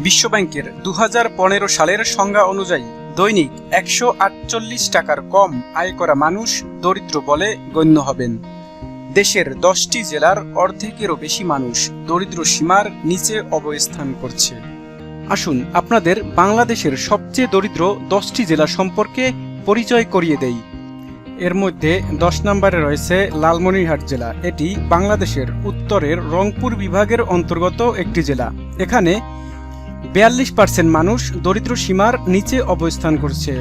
বিশ্বব্যাংকের দু হাজার পনেরো সালের সংজ্ঞা অনুযায়ী দৈনিক একশো আটচল্লিশ টাকার কম আয় করা মানুষ দরিদ্র বলে গণ্য হবেন। দেশের দশটি জেলার অর্ধেকেরও বেশি মানুষ দরিদ্র সীমার নিচে অবস্থান করছে। আসুন আপনাদের বাংলাদেশের সবচেয়ে দরিদ্র দশটি জেলা সম্পর্কে পরিচয় করিয়ে দেই। এর মধ্যে দশ নম্বরে রয়েছে লালমনিরহাট জেলা। এটি বাংলাদেশের উত্তরের রংপুর বিভাগের অন্তর্গত একটি জেলা। এখানে বিয়াল্লিশ পার্সেন্ট মানুষ দরিদ্র সীমার নিচে অবস্থান করছে।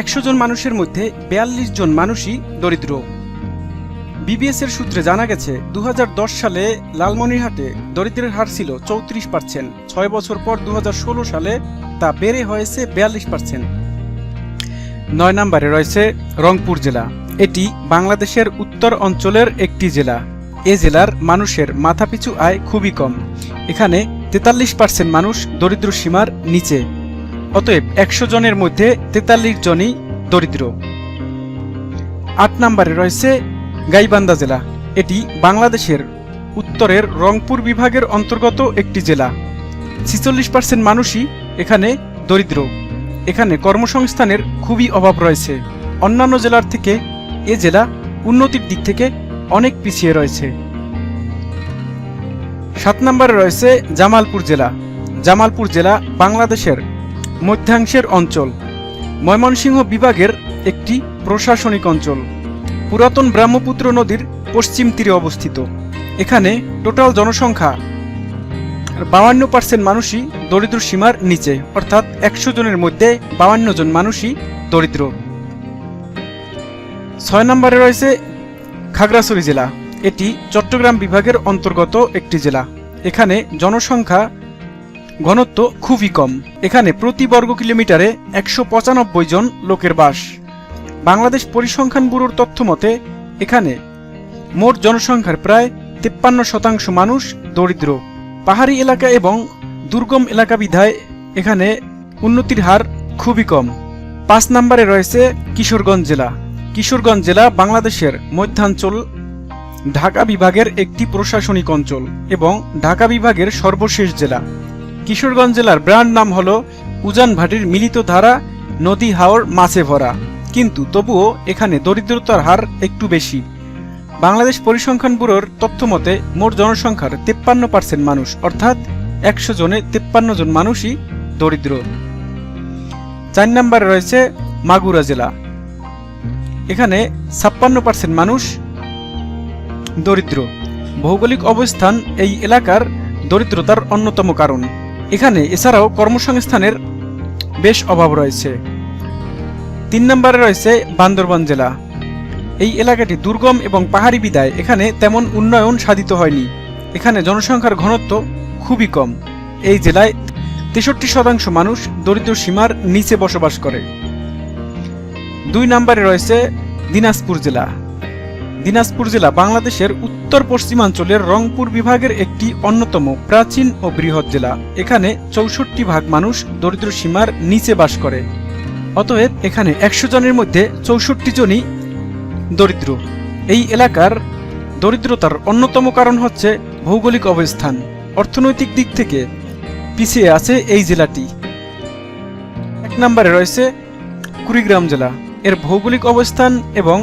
একশো জন মানুষের মধ্যে বিয়াল্লিশ জন মানুষই দরিদ্র। বিবিএস এর সূত্রে জানা গেছে দু হাজার দশ সালে লালমনিরহাটে দরিদ্রের হার ছিল চৌত্রিশ পার্সেন্ট। ছয় বছর পর দু হাজার ষোলো সালে তা বেড়ে হয়েছে বিয়াল্লিশ পার্সেন্ট। নয় নম্বরে রয়েছে রংপুর জেলা। এটি বাংলাদেশের উত্তর অঞ্চলের একটি জেলা। এ জেলার মানুষের মাথাপিছু আয় খুবই কম। এখানে তেতাল্লিশ পার্সেন্ট মানুষ দরিদ্র সীমার নিচে। অতএব একশো জনের মধ্যে তেতাল্লিশ জনই দরিদ্র। আট নম্বরে রয়েছে গাইবান্ধা জেলা। এটি বাংলাদেশের উত্তরের রংপুর বিভাগের অন্তর্গত একটি জেলা। ছিচল্লিশ পার্সেন্ট মানুষই এখানে দরিদ্র। এখানে কর্মসংস্থানের খুবই অভাব রয়েছে। অন্যান্য জেলার থেকে এ জেলা উন্নতির দিক থেকে অনেক পিছিয়ে রয়েছে। সাত নম্বরে রয়েছে জামালপুর জেলা। জামালপুর জেলা বাংলাদেশের মধ্যাংশের অঞ্চল। ময়মনসিংহ বিভাগের একটি প্রশাসনিক অঞ্চল। পুরাতন ব্রহ্মপুত্র নদীর পশ্চিম তীরে অবস্থিত। এখানে টোটাল জনসংখ্যা বাউান্ন পার্সেন্ট মানুষই দরিদ্র সীমার নিচে, অর্থাৎ একশো জনের মধ্যে বাউান্ন জন মানুষই দরিদ্র। ছয় নম্বরে রয়েছে খাগড়াছড়ি জেলা। এটি চট্টগ্রাম বিভাগের অন্তর্গত একটি জেলা। এখানে জনসংখ্যা ঘনত্ব খুবই কম। এখানে প্রতি বর্গ কিলোমিটারে একশো পঁচানব্বই জন লোকের বাস। বাংলাদেশ পরিসংখ্যান ব্যুরোর তথ্য মতে, এখানে মোট জনসংখ্যার প্রায় তিপ্পান্ন শতাংশ মানুষ দরিদ্র। পাহাড়ি এলাকা এবং দুর্গম এলাকা বিধায় এখানে উন্নতির হার খুবই কম। পাঁচ নম্বরে রয়েছে কিশোরগঞ্জ জেলা। কিশোরগঞ্জ জেলা বাংলাদেশের মধ্যাঞ্চল, ঢাকা বিভাগের একটি প্রশাসনিক অঞ্চল এবং ঢাকা বিভাগের সর্বশেষ জেলা। কিশোরগঞ্জ জেলার ব্র্যান্ড নাম হল উজান ভাটির মিলিত ধারা, নদী হাওর, মাছে ভরা। কিন্তু তবুও এখানে দরিদ্রতার হার একটু বেশি। বাংলাদেশ পরিসংখ্যান ব্যুরোর তথ্য মতে মোট জনসংখ্যার তেপ্পান্ন পার্সেন্ট মানুষ, অর্থাৎ একশো জনে তেপ্পান্ন জন মানুষই দরিদ্র। চার নম্বরে রয়েছে মাগুরা জেলা। এখানে ছাপ্পান্ন পার্সেন্ট মানুষ দরিদ্র। ভৌগোলিক অবস্থান এই এলাকার দরিদ্রতার অন্যতম কারণ। এখানে এছাড়াও কর্মসংস্থানের বেশ অভাব রয়েছে। তিন নম্বরে রয়েছে বান্দরবান জেলা। এই এলাকাটি দুর্গম এবং পাহাড়ি বিদায়। এখানে তেমন উন্নয়ন সাধিত হয়নি। এখানে জনসংখ্যার ঘনত্ব খুবই কম। এই জেলায় তেষট্টি শতাংশ মানুষ দরিদ্র সীমার নিচে বসবাস করে। দুই নম্বরে রয়েছে দিনাজপুর জেলা। দিনাজপুর জেলা বাংলাদেশের উত্তর পশ্চিমাঞ্চলের রংপুর বিভাগের একটি অন্যতম প্রাচীন ও বৃহৎ জেলা। এখানে চৌষট্টি ভাগ মানুষ দরিদ্র সীমার নিচে বাস করে। অতএব এখানে একশো জনের মধ্যে চৌষট্টি জনই দরিদ্র। এই এলাকার দরিদ্রতার অন্যতম কারণ হচ্ছে ভৌগোলিক অবস্থান। অর্থনৈতিক দিক থেকে পিছিয়ে আছে এই জেলাটি। এক নম্বরে রয়েছে কুড়িগ্রাম জেলা। এর ভৌগোলিক অবস্থান এবং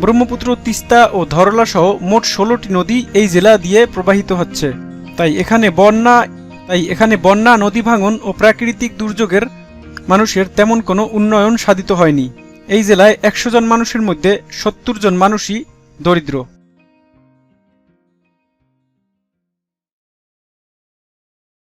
ব্রহ্মপুত্র, তিস্তা ও ধরলা সহ মোট ষোলোটি নদী এই জেলা দিয়ে প্রবাহিত হচ্ছে। তাই এখানে বন্যা, তাই এখানে বন্যা, নদী ভাঙন ও প্রাকৃতিক দুর্যোগের মানুষের তেমন কোনো উন্নয়ন সাধিত হয়নি। এই জেলায় একশো জন মানুষের মধ্যে সত্তর জন মানুষই দরিদ্র।